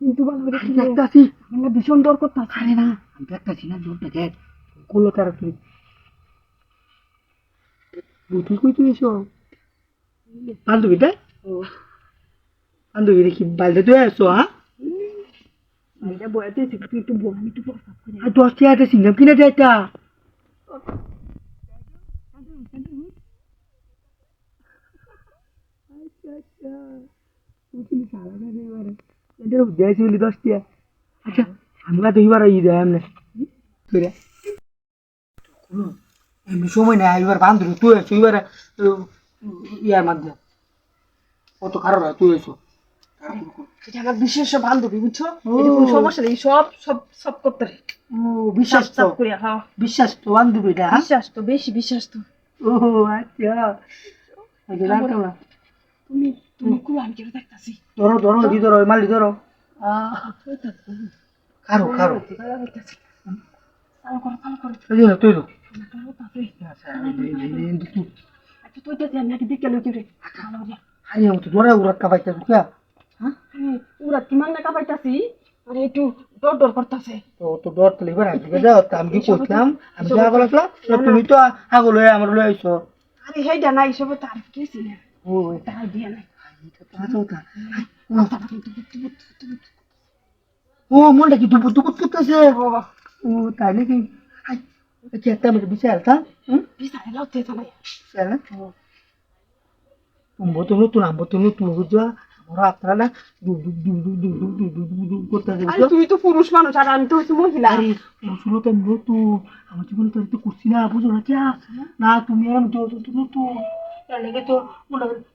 কিন্তু ভালো করে আমি দেখতাছি আমার ভীষণ ডর করতেছে। আরে না আমি দেখতাছি না জোরটা দেখ। কুলো তারা তুই বুঝি কই তুই এসো বান্ধবীটা বান্ধবী দেখি বালতে তুই আসো হ্যাঁ? এটা বয়াতে তুই একটু বল একটু আর দশ টাকা সিঙ্গাম কিনে যাইতা আচ্ছা আচ্ছা। তুই কিন্তু সারা না এবারে এটা হলি দশ টাকা আচ্ছা আমরা তো এবার ই দেয় এমনি করে এমনি সময় নেই এবার বান্ধবী তুই এসো এবার ইয়ার মাধ্যমে কত খারাপ হয় তুই এসো এটা আমার বিশেষ বান্ধবী বুঝছ। এটা সমস্যা নেই সব সব সব করতে রে বিশ্বাস তো করিয়া বিশ্বাস তো বান্ধবীটা হ্যাঁ? বিশ্বাস তো বেশি বিশ্বাস তো ও আচ্ছা তুমি তুমি কো আমি কেটে দেখতাছি। ধরো ধরো দি ধরো মালি ধরো। কারও কারও। তুই তো। তুমি তো আগলৈ আমাৰ ওলাই আহিছ আৰে হেই জানা এইসব তার কি ছিল তাৰ দিয়া নাই। Azota. Oh, mulai ki dubut dubut kita se. Oh, tadi ki. Hai, kita bisa elta? Bisa elta tu ya. Bisa elta. Tumbuh tu lu tu lambat tu lu tu lu